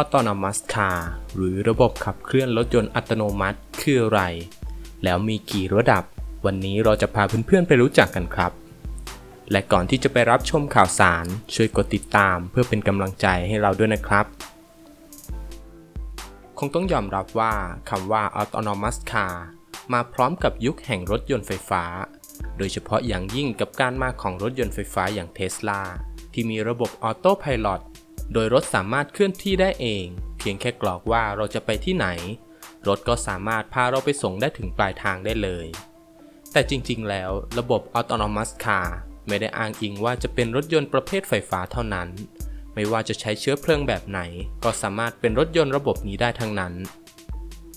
Autonomous Car หรือระบบขับเคลื่อนรถยนต์อัตโนมัติคืออะไร แล้วมีกี่ระดับ วันนี้เราจะพาเพื่อนๆไปรู้จักกันครับ และก่อนที่จะไปรับชมข่าวสาร ช่วยกดติดตามเพื่อเป็นกำลังใจให้เราด้วยนะครับ คงต้องยอมรับว่าคำว่า Autonomous Car มาพร้อมกับยุคแห่งรถยนต์ไฟฟ้า โดยเฉพาะอย่างยิ่งกับการมาของรถยนต์ไฟฟ้าอย่างเทสลาที่มีระบบออโต้พายロ โดยรถสามารถเคลื่อนที่ได้เอง เพียงแค่กรอกว่าเราจะไปที่ไหน รถก็สามารถพาเราไปส่งได้ถึงปลายทางได้เลย แต่จริงๆ แล้วระบบ Autonomous Car ไม่ได้อ้างอิงว่าจะเป็นรถยนต์ประเภทไฟฟ้าเท่านั้น ไม่ว่าจะใช้เชื้อเพลิงแบบไหน ก็สามารถเป็นรถยนต์ระบบนี้ได้ทั้งนั้น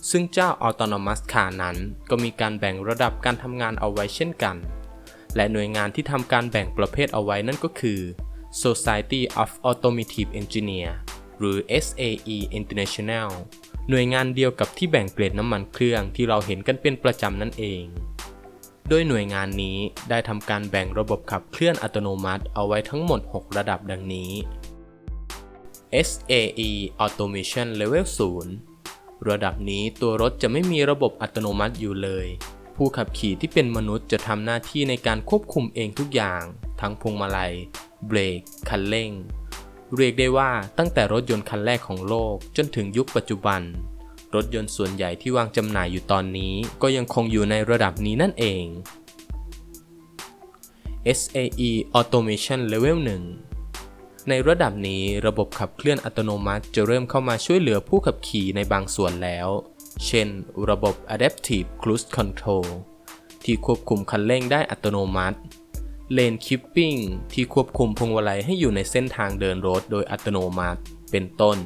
ซึ่งเจ้า Autonomous Car นั้นก็มีการแบ่งระดับการทำงานเอาไว้เช่นกัน และหน่วยงานที่ทำการแบ่งประเภทเอาไว้นั่นก็คือ Society of Automotive Engineer หรือ SAE International หน่วยงานเดียวกับที่แบ่งเกรดน้ำมันเครื่องที่เราเห็นกันเป็นประจำนั่นเอง โดยหน่วยงานนี้ได้ทำการแบ่งระบบขับเคลื่อนอัตโนมัติเอาไว้ทั้งหมด 6 ระดับดังนี้ SAE Automation Level 0 ระดับนี้ตัวรถจะไม่มีระบบอัตโนมัติอยู่เลย ผู้ขับขี่ที่เป็นมนุษย์จะทำหน้าที่ในการควบคุมเองทุกอย่าง ทั้งพวงมาลัย เบรก คันเร่ง เรียกได้ว่าตั้งแต่รถยนต์คันแรกของโลกจนถึงยุคปัจจุบัน รถยนต์ส่วนใหญ่ที่วางจำหน่ายอยู่ตอนนี้ก็ยังคงอยู่ในระดับนี้นั่นเอง SAE Automation Level 1 ในระดับนี้ระบบขับเคลื่อนอัตโนมัติจะเริ่มเข้ามาช่วยเหลือผู้ขับขี่ในบางส่วนแล้ว เช่น ระบบ Adaptive Cruise Control ที่ควบคุมคันเร่งได้อัตโนมัติ เลนคิปปิ้งที่ควบคุมพวงมาลัยให้อยู่ในเส้นทางเดินรถโดยอัตโนมัติ เป็นต้น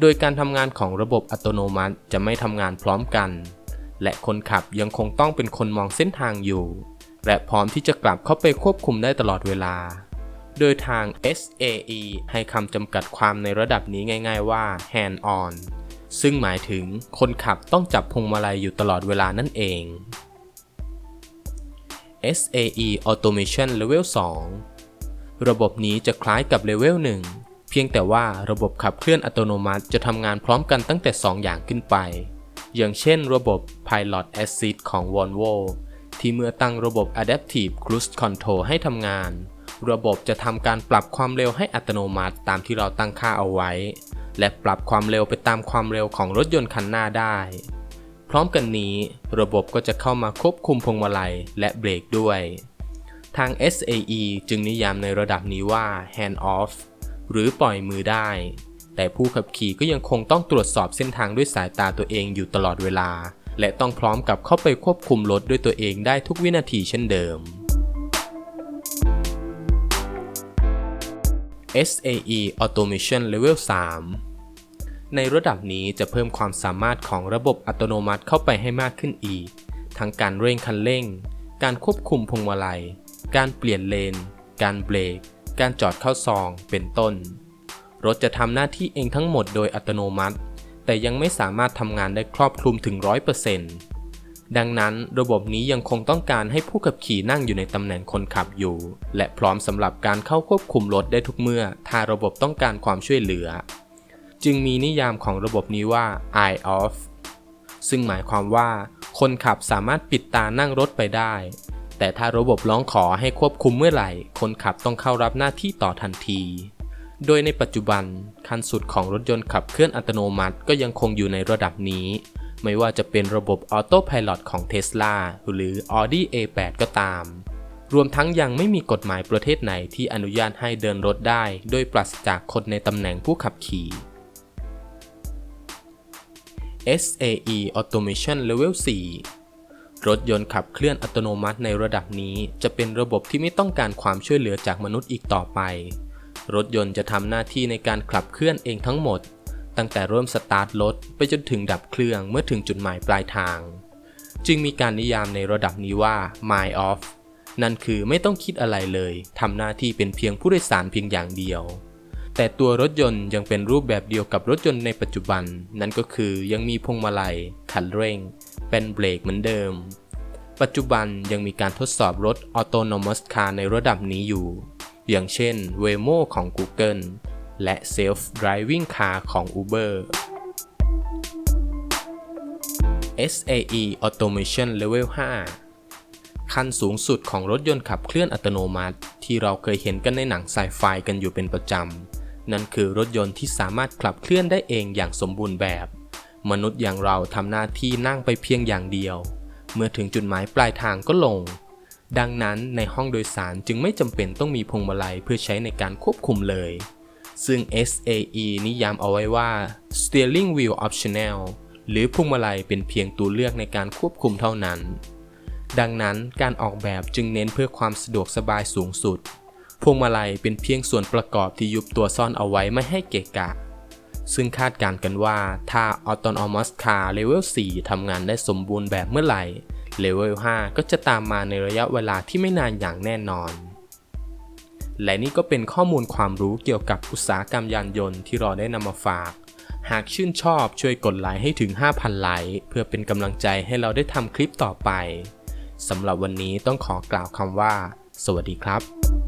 โดยการทำงานของระบบอัตโนมัติจะไม่ทำงานพร้อมกัน และคนขับยังคงต้องเป็นคนมองเส้นทางอยู่ และพร้อมที่จะกลับเข้าไปควบคุมได้ตลอดเวลา โดยทาง SAE ให้คำจำกัดความในระดับนี้ง่าย ๆ ว่า hand on ซึ่งหมายถึงคนขับต้องจับพวงมาลัยอยู่ตลอดเวลานั่นเอง SAE Automation Level 2 ระบบนี้จะคล้ายกับ Level 1 เพียงแต่ว่าระบบขับเคลื่อนอัตโนมัติจะทำงานพร้อมกันตั้งแต่ 2 อย่างขึ้นไป อย่างเช่นระบบ Pilot Assist ของ Volvo ที่เมื่อตั้งระบบ Adaptive Cruise Control ให้ทำงาน ระบบจะทำการปรับความเร็วให้อัตโนมัติตามที่เราตั้งค่าเอาไว้ และปรับความเร็วไปตามความเร็วของรถยนต์คันหน้าได้ ร้อมกันนี้ ระบบก็จะเข้ามาควบคุมพวงมาลัยและเบรกด้วย ทาง SAE จึงนิยามในระดับนี้ว่า hand off หรือปล่อยมือได้ แต่ผู้ขับขี่ก็ยังคงต้องตรวจสอบเส้นทางด้วยสายตาตัวเองอยู่ตลอดเวลา และต้องพร้อมกับเข้าไปควบคุมรถด้วยตัวเองได้ทุกวินาทีเช่นเดิม SAE Automation Level 3 ในระดับนี้จะเพิ่มความสามารถของระบบอัตโนมัติเข้าไปให้มากขึ้นอีก ทั้งการเร่งคันเร่ง การควบคุมพวงมาลัย การเปลี่ยนเลน การเบรก การจอดเข้าซอง เป็นต้น รถจะทำหน้าที่เองทั้งหมดโดยอัตโนมัติ แต่ยังไม่สามารถทำงานได้ครอบคลุมถึง 100%ดังนั้นระบบนี้ยังคงต้องการให้ผู้ขับขี่นั่งอยู่ในตำแหน่งคนขับอยู่ และพร้อมสำหรับการเข้าควบคุมรถได้ทุกเมื่อ ถ้าระบบต้องการความช่วยเหลือ จึงมีนิยามของระบบนี้ว่า eye off ซึ่งหมายความว่า คนขับสามารถปิดตานั่งรถไปได้ แต่ถ้าระบบร้องขอให้ควบคุมเมื่อไหร่ คนขับต้องเข้ารับหน้าที่ต่อทันที โดยในปัจจุบันขั้นสุดของรถยนต์ขับเคลื่อนอัตโนมัติก็ยังคงอยู่ในระดับนี้ ไม่ว่าจะเป็นระบบออโต้พายロของ Tesla หรือ Audi A8 ก็ตามรวมทั้งยังไม่มีกฎหมายประเทศไหนที่อนุญาตให้เดินรถได้ โดยปราศจากคนในตำแหน่งผู้ขับขี่ SAE Automation Level 4 รถยนต์ขับเคลื่อนอัตโนมัติในระดับนี้จะเป็นระบบที่ไม่ต้องการความช่วยเหลือจากมนุษย์อีกต่อไป รถยนต์จะทำหน้าที่ในการขับเคลื่อนเองทั้งหมด ตั้งแต่เริ่มสตาร์ทรถไปจนถึงดับเครื่องเมื่อถึงจุดหมายปลายทาง จึงมีการนิยามในระดับนี้ว่า My Off นั่นคือไม่ต้องคิดอะไรเลยทำหน้าที่เป็นเพียงผู้โดยสารเพียงอย่างเดียว แต่ตัวรถยนต์ยังเป็นรูปแบบเดียวกับรถยนต์ในปัจจุบัน นั่นก็คือยังมีพวงมาลัย คันเร่ง เป็นเบรกเหมือนเดิม ปัจจุบันยังมีการทดสอบรถ Autonomous Car ในระดับนี้อยู่ อย่างเช่น Waymo ของ Google และ Self Driving Car ของ Uber SAE Automation Level 5 ขั้นสูงสุดของรถยนต์ขับเคลื่อนอัตโนมัติ ที่เราเคยเห็นกันในหนังไซไฟกันอยู่เป็นประจำ นั่นคือรถยนต์ที่สามารถขับเคลื่อนได้เองอย่างสมบูรณ์แบบ มนุษย์อย่างเราทำหน้าที่นั่งไปเพียงอย่างเดียว เมื่อถึงจุดหมายปลายทางก็ลง ดังนั้นในห้องโดยสารจึงไม่จำเป็นต้องมีพวงมาลัยเพื่อใช้ในการควบคุมเลย ซึ่ง SAE นิยามเอาไว้ว่า steering wheel optional หรือพวงมาลัยเป็นเพียงตัวเลือกในการควบคุมเท่านั้น ดังนั้นการออกแบบจึงเน้นเพื่อความสะดวกสบายสูงสุด พวงมาลัยเป็นเพียงส่วนประกอบที่ยุบตัวซ่อนเอาไว้ไม่ให้เกะกะ ซึ่งคาดการณ์กันว่าถ้า Autonomous Car Level 4 ทำงานได้สมบูรณ์แบบเมื่อไหร่ Level 5 ก็จะตามมาในระยะเวลาที่ไม่นานอย่างแน่นอน และนี่ก็เป็นข้อมูลความรู้เกี่ยวกับอุตสาหกรรมยานยนต์ที่เราได้นำมาฝาก หากชื่นชอบช่วยกดไลค์ให้ถึง 5,000 ไลค์เพื่อเป็นกำลังใจให้เราได้ทำคลิปต่อไปสำหรับวันนี้ต้องขอกล่าวคำว่า สวัสดีครับ